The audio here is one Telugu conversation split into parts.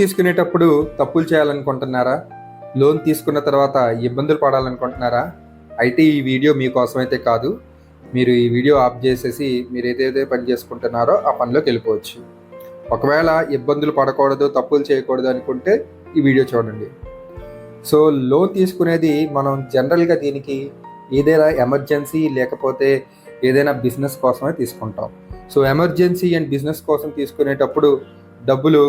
తీసుకునేటప్పుడు తప్పులు చేయాలనుకుంటున్నారా? లోన్ తీసుకున్న తర్వాత ఇబ్బందులు పడాలనుకుంటున్నారా? అయితే ఈ వీడియో మీకోసం అయితే కాదు. మీరు ఈ వీడియో ఆఫ్ చేసేసి మీరు ఏదైతే పని చేసుకుంటున్నారో ఆ పనిలోకి వెళ్ళిపోవచ్చు. ఒకవేళ ఇబ్బందులు పడకూడదు తప్పులు చేయకూడదు అనుకుంటే ఈ వీడియో చూడండి. సో లోన్ తీసుకునేది మనం జనరల్గా దీనికి ఏదైనా ఎమర్జెన్సీ లేకపోతే ఏదైనా బిజినెస్ కోసమే తీసుకుంటాం. సో ఎమర్జెన్సీ అండ్ బిజినెస్ కోసం తీసుకునేటప్పుడు డబ్బులు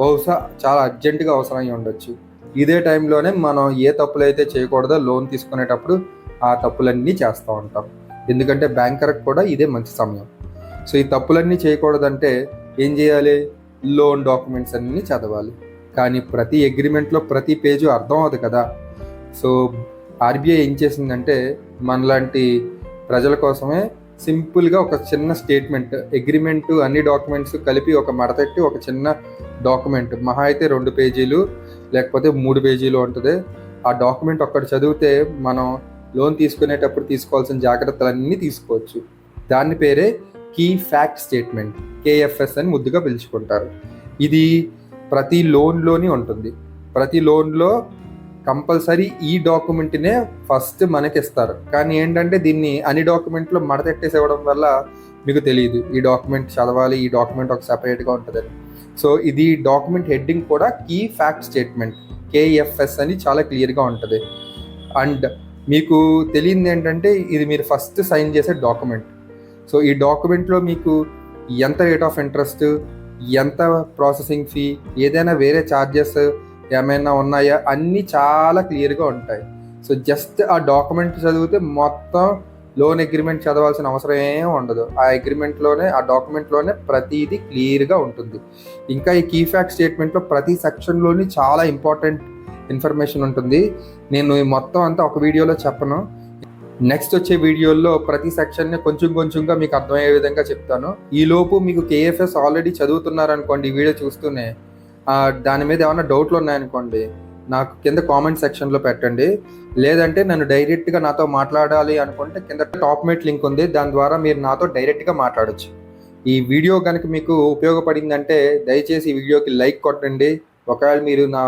బహుశా చాలా అర్జెంటుగా అవసరమై ఉండొచ్చు. ఇదే టైంలోనే మనం ఏ తప్పులు అయితే చేయకూడదో లోన్ తీసుకునేటప్పుడు ఆ తప్పులన్నీ చేస్తూ ఉంటాం. ఎందుకంటే బ్యాంకర్కి కూడా ఇదే మంచి సమయం. సో ఈ తప్పులన్నీ చేయకూడదంటే ఏం చేయాలి? లోన్ డాక్యుమెంట్స్ అన్నీ చదవాలి. కానీ ప్రతి అగ్రిమెంట్లో ప్రతి పేజీ అర్థం అవుతుంది కదా. సో ఆర్బీఐ ఏం చేసిందంటే మనలాంటి ప్రజల కోసమే సింపుల్గా ఒక చిన్న స్టేట్మెంట్ అగ్రిమెంట్ అన్ని డాక్యుమెంట్స్ కలిపి ఒక మడతెట్టి ఒక చిన్న డాక్యుమెంట్. మహా అయితే రెండు పేజీలు లేకపోతే మూడు పేజీలు ఉంటుంది. ఆ డాక్యుమెంట్ ఒక్కటి చదివితే మనం లోన్ తీసుకునేటప్పుడు తీసుకోవాల్సిన జాగ్రత్తలన్నీ తీసుకోవచ్చు. దాని పేరే కీ ఫ్యాక్ట్ స్టేట్మెంట్ కేఎఫ్ఎస్ అని ముద్దుగా పిలుచుకుంటారు. ఇది ప్రతి లోన్లోని ఉంటుంది. ప్రతి లోన్లో కంపల్సరీ ఈ డాక్యుమెంట్నే ఫస్ట్ మనకి ఇస్తారు కానీ ఏంటంటే దీన్ని అన్ని డాక్యుమెంట్లో మడతెట్టేసి ఇవ్వడం వల్ల మీకు తెలియదు ఈ డాక్యుమెంట్ చదవాలి ఈ డాక్యుమెంట్ ఒక సపరేట్గా ఉంటుందని. సో ఇది డాక్యుమెంట్ హెడ్డింగ్ కూడా కీ ఫ్యాక్ట్ స్టేట్మెంట్ కేఎఫ్ఎస్ అని చాలా క్లియర్గా ఉంటుంది. అండ్ మీకు తెలియంది ఏంటంటే ఇది మీరు ఫస్ట్ సైన్ చేసే డాక్యుమెంట్. సో ఈ డాక్యుమెంట్లో మీకు ఎంత రేట్ ఆఫ్ ఇంట్రెస్ట్ ఎంత ప్రాసెసింగ్ ఫీ ఏదైనా వేరే ఛార్జెస్ ఏమైనా ఉన్నాయా అన్నీ చాలా క్లియర్గా ఉంటాయి. సో జస్ట్ ఆ డాక్యుమెంట్ చదివితే మొత్తం లోన్ అగ్రిమెంట్ చదవాల్సిన అవసరం ఏం ఉండదు. ఆ అగ్రిమెంట్లోనే ఆ డాక్యుమెంట్లోనే ప్రతిదీ క్లియర్గా ఉంటుంది. ఇంకా ఈ కీ ఫ్యాక్ట్ స్టేట్మెంట్లో ప్రతి సెక్షన్లోని చాలా ఇంపార్టెంట్ ఇన్ఫర్మేషన్ ఉంటుంది. నేను ఈ మొత్తం అంతా ఒక వీడియోలో చెప్పను. నెక్స్ట్ వచ్చే వీడియోల్లో ప్రతి సెక్షన్ని కొంచెం కొంచెంగా మీకు అర్థమయ్యే విధంగా చెప్తాను. ఈలోపు మీకు కేఎఫ్ఎస్ ఆల్రెడీ చదువుతున్నారనుకోండి ఈ వీడియో చూస్తూనే దాని మీద ఏమైనా డౌట్లు ఉన్నాయనుకోండి నాకు కింద కామెంట్ సెక్షన్లో పెట్టండి. లేదంటే నన్ను డైరెక్ట్గా నాతో మాట్లాడాలి అనుకుంటే కింద టాప్ మేట్ లింక్ ఉంది. దాని ద్వారా మీరు నాతో డైరెక్ట్గా మాట్లాడచ్చు. ఈ వీడియో కనుక మీకు ఉపయోగపడిందంటే దయచేసి ఈ వీడియోకి లైక్ కొట్టండి. ఒకవేళ మీరు నా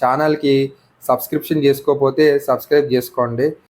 ఛానల్కి సబ్స్క్రిప్షన్ చేసుకోకపోతే సబ్స్క్రైబ్ చేసుకోండి.